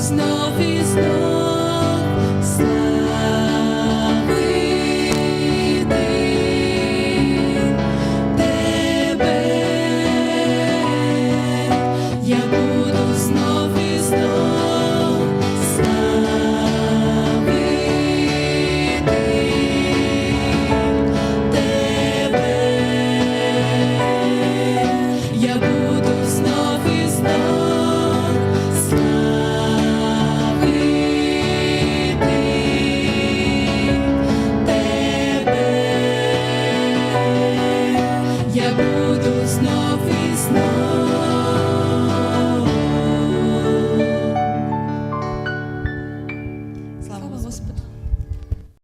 знов і знов.